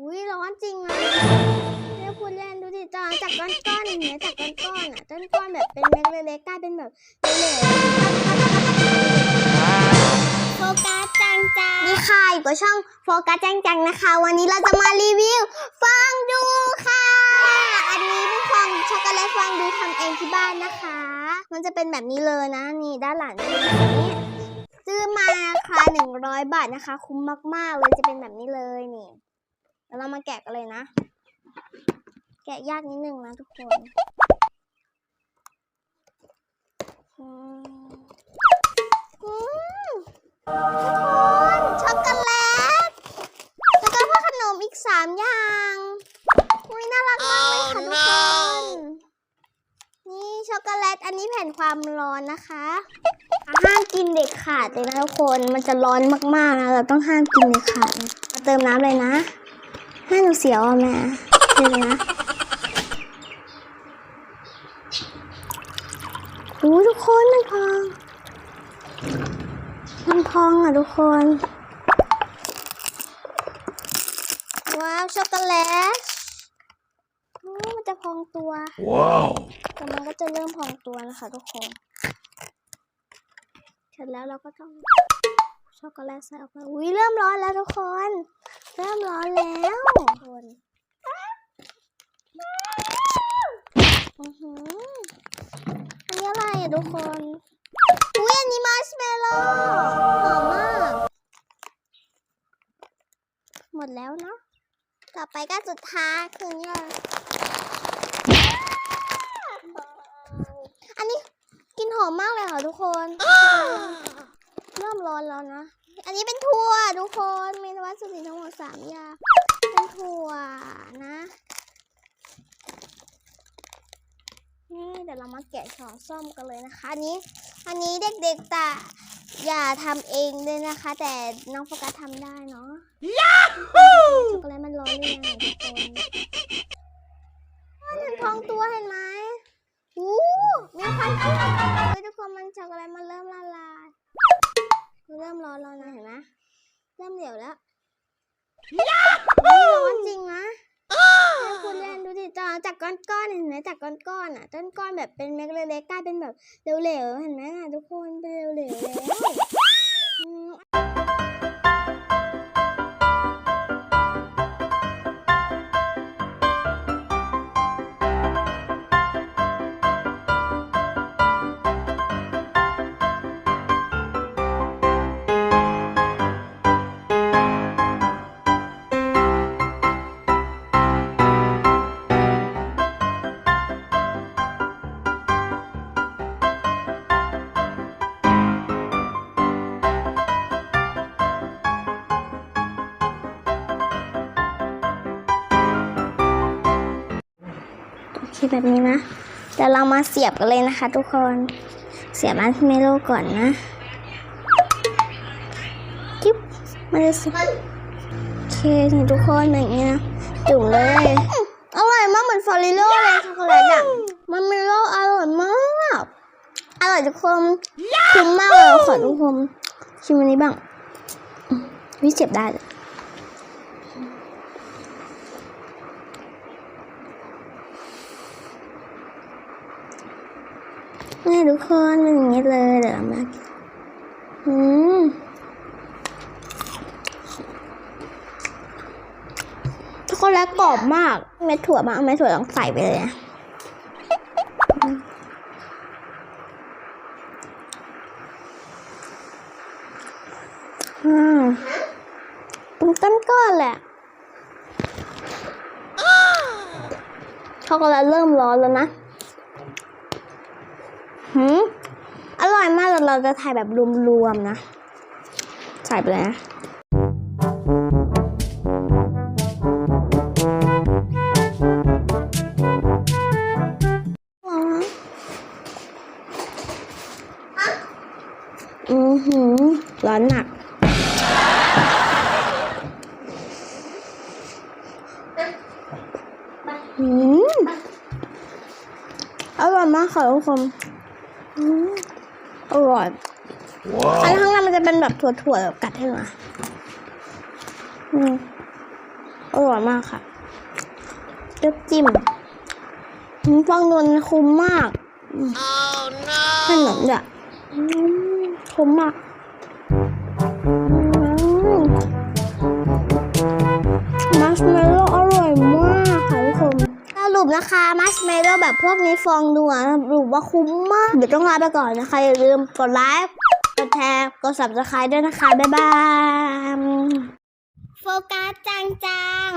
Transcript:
อุ้ยร้อนจริงนะไม่ได้พูดเล่นดูดิจาจากก้อนก้อนอย่างเงี้ยจากก้อนก้อนอะต้นก้อนแบบเป็นเม็ดเล็กๆกลายเป็นแบบเหลวโฟกัสจังจังนี่ค่ะอยู่กับช่องโฟกัสจังจังนะคะ วันนี้เราจะมารีวิวฟองดูค่ะ อันนี้เป็นฟองช็อกโกแลตฟองดูทำเองที่บ้านนะคะ มันจะเป็นแบบนี้เลยนะนี่ด้านหลังเป็นแบบนี้ซื้อมาราคาหนึ่งร้อยบาทนะคะ คุ้มมากๆเลยจะเป็นแบบนี้เลยนี่ ดี๋ยวเรามาแกะกันเลยนะ แกะยากนิดนึงนะทุกคนอืมอืมทุกคนช็อกโกแลต แล้วก็พวกขนมอีกสามอย่างอุ้ยน่ารักมากเลยค่ะทุกคน นี่ช็อกโกแลต อันนี้แผ่นความร้อนนะคะห้ามกินเด็กขาดเลยนะทุกคน มันจะร้อนมากๆนะเราต้องห้ามกินเด็กขาดนะมาเติมน้ำเลยนะ ให้หนูเสียวอะแม่เดี๋ยวนะอู้ทุกคนมันพองมันพองอะทุกคน ว้าว ช็อกโกแลตโอ้มันจะพองตัว Wow. แต่มันก็จะเริ่มพองตัวนะคะทุกคนเสร็จแล้วเราก็ต้องช็อกโกแลตใส่ออกไปอุ้ยเริ่มร้อนแล้วทุกคน เริ่มร้อนแล้วทุกคนอือหืออันนี้อะไรอะทุกคน อุ้ยอันนี้มาร์ชเมลโล่หอมมาก หมดแล้วเนาะ ต่อไปก็สุดท้ายคือเนี่ยอันนี้กลินหอมมากเลยค่ะทุกคน เริ่มร้อนแล้วนะ อันนี้เป็นถั่วทุกคนมีวัตถุดิบทั้งหมดสามอย่างเป็นถั่วนะนี่เดี๋ยวเรามาแกะช้อนส้อมกันเลยนะคะอันนี้ อันนี้เด็กๆแต่อย่าทำเองเลยนะคะ แต่น้องโฟกัสทำได้เนาะช็อกโกแลตมันร้อนหรือยังทุกคนมันพองตัวเห็นไหมอู้มีควันขึ้นเฮ้ยทุกคนมันช็อกโกแลตมันเริ่มละลายมันเริ่มร้อนแล้วนะเห็นไหมเริ่มเหลวแล้วนี่ร้อนจริงนะให้คุณเล่นดูดิจาจากก้อนก้อนๆเห็นไหมจากก้อนก้อนๆอะต้นก้อนแบบเป็นเม็ดเล็กๆกลายเป็นแบบเหลวๆเห็นไหมอะทุกคนเป็นเหลวๆแล้ว แบบนี้นะเดี๋ยวเรามาเสียบกันเลยนะคะ ทุกคน เสียบมันเมโลก่อนนะกิ๊บมันจะสุดโอเคทุกคนอย่างนี้นะจุ่มเลยอร่อยมากเหมือนฟอริโลเลยช็อกโกแลตอะมันเมโลอร่อยมากอร่อยทุกคนคุ้มมากเลยขอทุกคนชิมอันนี้บ้างวิเจ็บได้เลย นี่ทุกคนเป็นอย่างนี้เลยเดี๋ยวมาอืมช็อกโกแลตกรอบมาก เม็ดถั่วมาเอาเม็ดถั่วลองใส่ไปเลยนะอืมเป็นต้นก้อนแหละช็อกโกแลตเริ่มร้อนแล้วนะ หืมอร่อยมากเลยเราจะถ่ายแบบรวมๆนะใส่ไปเลยนะอือหือร้อนหนักอืมอร่อยมากค่ะทุกคน อืมอร่อยอัน Wow. ข้างในมันจะเป็นแบบถั่วๆแบบกัดให้หน่อยอืมอร่อยมากค่ะน้ำจิ้มอืมฟองนวลคุ้มมากขนมอะอืมคุ้มมากมัชเมลโล่อร่อยมากค่ะทุกคนสรุปนะคะมัชเม ลแบบพวกนี้ฟองนัวสรุปว่าคุ้มมาก เดี๋ยวต้องลาไปก่อนนะคะ อย่าลืมกดไลค์กดแชร์กด subscribe ด้วยนะคะ บ๊ายบาย โฟกัสจังจัง